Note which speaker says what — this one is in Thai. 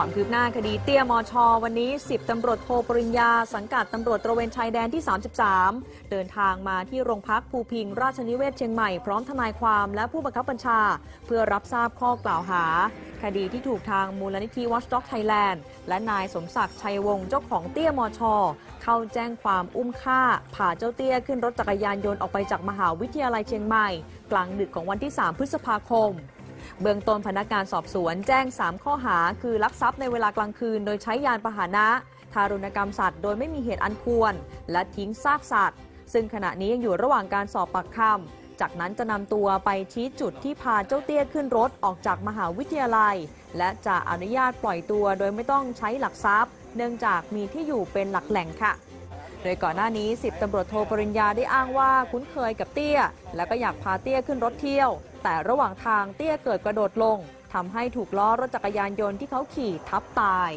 Speaker 1: ความคืบหน้าคดีเตี้ยมอชอวันนี้ 10ตำรวจโทรปริญญา สังกัดตำรวจตระเวนชายแดนที่ 33 เดินทางมาที่โรงพักภูพิง ราชนิเวศเชียงใหม่พร้อมทนายความและผู้บังคับบัญชา เพื่อรับทราบข้อกล่าวหา คดีที่ถูกทางมูลนิธิ Watchdog Thailand และนายสมศักดิ์ชัยวงศ์เจ้าของเตี้ยมอชอเข้าแจ้งความอุ้มฆ่าพาเจ้าเตี้ยขึ้นรถจักรยานยนต์ออกไปจากมหาวิทยาลัยเชียงใหม่ กลางดึกของวันที่ 3 พฤษภาคม เบื้องต้นพนักงานสอบสวนแจ้ง 3 ข้อหา คือลักทรัพย์ในเวลากลางคืน โดยใช้ยานพาหนะ ทารุณกรรมสัตว์โดยไม่มีเหตุอันควร และทิ้งซากสัตว์ ซึ่งขณะนี้ยังอยู่ระหว่างการสอบปากคำจากนั้นจะนำตัวไปชี้จุดที่พาเจ้าเตี้ยขึ้นรถออกจากมหาวิทยาลัย และจะอนุญาตปล่อยตัวโดยไม่ต้องใช้หลักทรัพย์ เนื่องจากมีที่อยู่เป็นหลักแหล่งค่ะ โดยก่อนหน้านี้ 10ตำรวจโทรปริญญาได้อ้างว่าคุ้นเคยกับเตี้ย แล้วก็อยากพาเตี้ยขึ้นรถเที่ยว แต่ระหว่างทางเตี้ยเกิดกระโดดลงทำให้ถูกล้อรถจักรยานยนต์ที่เขาขี่ทับตาย